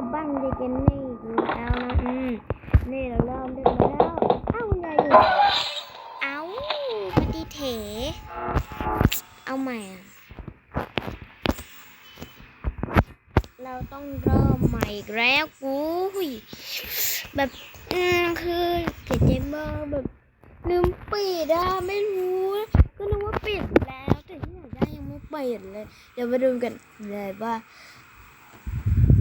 กับบ้านเด็กกันนี่อีกแล้วนะอืมนี่เราเริ่มได้แล้วเอ้าคุณยายอยู่เอ้าพอดีเถเอาใหม่อะเราต้องเริ่มใหม่แล้วกูหุยแบบอืมคือเกเจเมอร์แบบลืมปิดอะไม่รู้ก็นึกว่าปิดแล้วแต่ที่ไหนได้ยังไม่ปิดเลยเดี๋ยวมาดูกันเลยว่า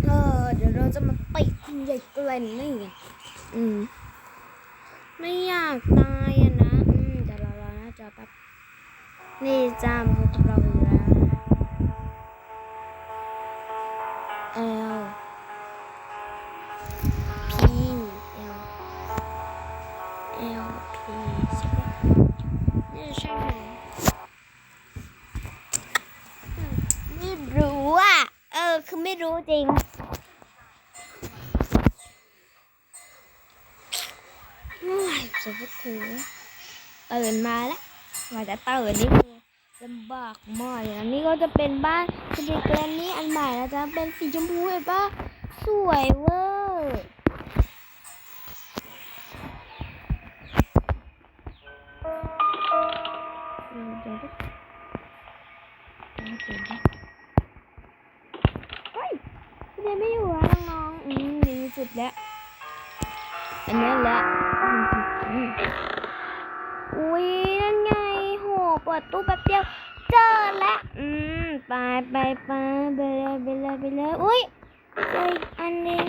เออเดี๋ยวเราจะมาปิดคุณยายเกลนนี่กันอืม ไม่อยากตายอะนะ อืมเดี๋ยวเรารอหน้าจอแป๊บ นี่จ้ามาพบกับเราอีกแล้วนะ L P L L P ใช่ปะนี่ใช่ไหมอืมไม่รู้อะ เออ คือไม่รู้จริง อ้ยสุดถือตื่นมาแล้วว่าจะตื่นนี่คือลำบากมากเลยนะนี่ก็จะเป็นบ้านคุณเด็กแกรนนี่อันใหม่นะจ๊ะเป็นสีชมพูเห็นปะสวยเวอร์เดี๋ยวเดี๋ยวดิเดี๋ยยวดิเฮ้ยคุณเด็กไม่อยู่แล้วน้องๆอืมดีสุดแล้ว อันนี้แหละ อุ้ยนั่นไงโหเปิดตู้แป๊บเดียว เจอแล้วอืมไปไปไปไปเลยไปเลยไปเลยอุ้ยเจออีกอันนึง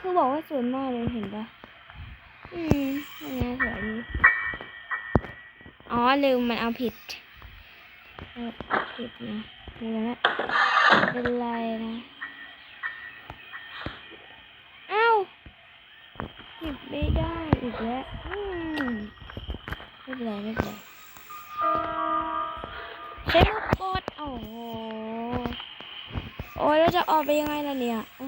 คือบอกว่าสวยมากเลยเห็นปะอืมยังไงสวยดีอ๋อลืมมันเอาผิดเอาผิดนะเดี๋ยวนะเป็นไรนะ เอ้า หยิบไม่ได้อีกแล้วอืมไม่เป็นไรไม่เป็นไรใช้มือกดโอ้โหโอ้ยแล้วจะออกไปยังไงล่ะเนี่ยโอ้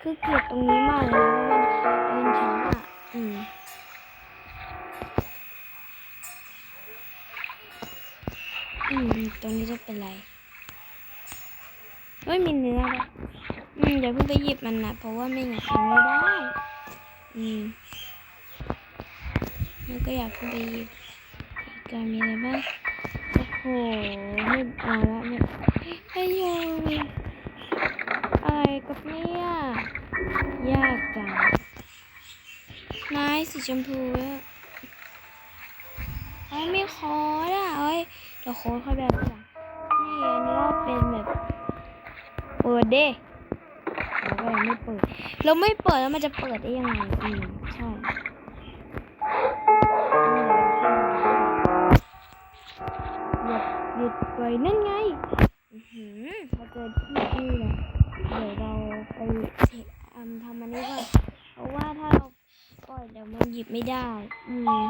คือเกลียดตรงนี้มากเลยนะเพราะมันเป็นช้าอะอืมอืมตรงนี้จะเป็นไรเฮ้ยมีเนื้อด้วย อืมอย่าเพิ่งไปหยิบมันนะเพราะว่าไม่งั้นมันไม่ได้ อืมแล้วก็อยากเพิ่งไปหยิบการมีอะไรบ้างโอ้โหไม่เอาละเนี่ยไอ้ยงอะไรกับเนี่ยยากจังนายสีชมพูแล้วไอ้ไม่คอร์ดอะเอ้ยเดี๋ยวโค้ดเขาไปก่อนนี่อันนี้ก็เป็นแบบเปิดเด้ เราไม่เปิด เราไม่เปิดแล้วมันจะเปิดได้ยังไงอืมใช่หยุดหยุดไปนั่นไงอือหือเราเจอที่นี่เลยเดี๋ยวเราไปทำทำอันนี้ก่อนเพราะว่าถ้าเราปล่อยเดี๋ยวมันหยิบไม่ได้ อืม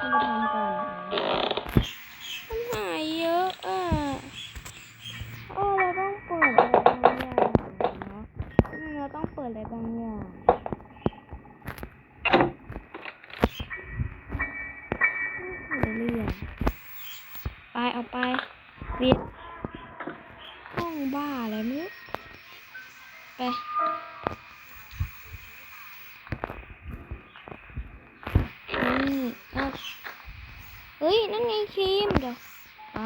ต้องไปทำก่อนหายเยอะอะโอ้เราต้องเปิดอะไรบางอย่างเนาะ อืมเราต้ อะไรบางอย่างไม่เรียไปเอาไปเรียนห้องบ้าอะไรม่รู้ไปนี่เอาเฮ้ยนั่นไงครีมเดี๋ยวไป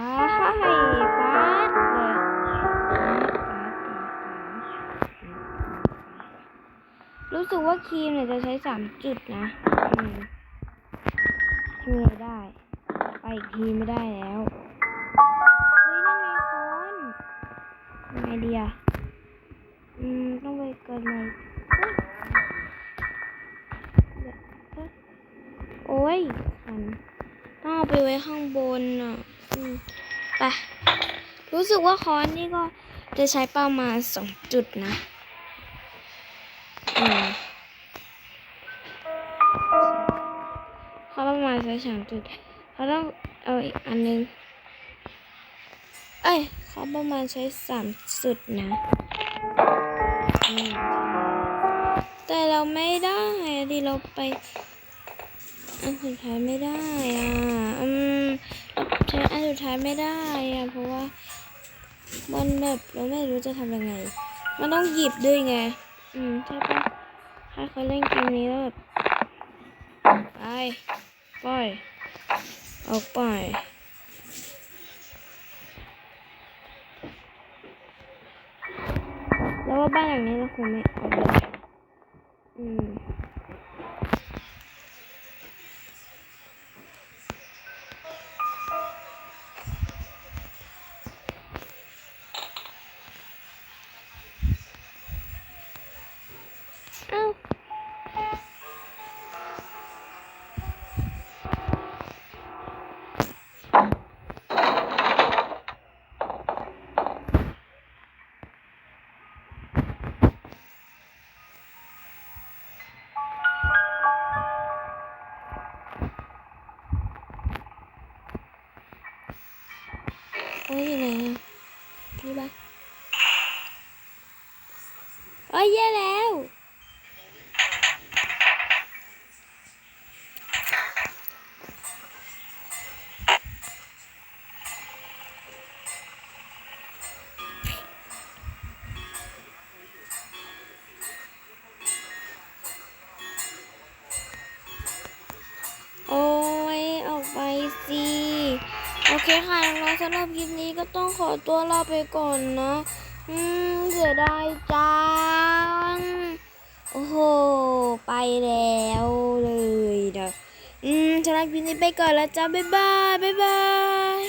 รู้สึกว่าครีมเนี่ยจะใช้สามจุดนะอืมทำไงได้ ไปอีกทีไม่ได้แล้วเฮ้ยนั่นไงคอนยังไงดีอะอืม ต้องไปเกินไหนโอ้ยคันต้องเอาไปไว้ข้างบนอะอืมไป รู้สึกว่าค้อนนี่ก็จะใช้ประมาณสองจุดนะ มาณใช้สามจุดเขาต้องเอาอีกอันนึง เอ้ยเขาประมาณใช้สามจุดนะ แต่เราไม่ได้ดิเราไปอันสุดท้ายไม่ได้อะอืมใช้อันสุดท้ายไม่ได้อะเพราะว่ามันแบบเราไม่รู้จะทำยังไง มันต้องหยิบด้วยไง อืมใช่ปะถ้าเขาเล่นเกมนี้แล้วแบบไป ป เอาไป แล้วว่าบ้านหลังนี้เราคงไม่เอาอืม โอ้ย เคค่ะน้องๆสำหรับคลิปนี้ก็ต้องขอตัวลาไปก่อนนะอืมเสียดายจังโอ้โห ไปแล้วเลยนะอืมสำหรับคลิปนี้ไปก่อนแล้วจ้าบ๊ายบาย บ๊ายบาย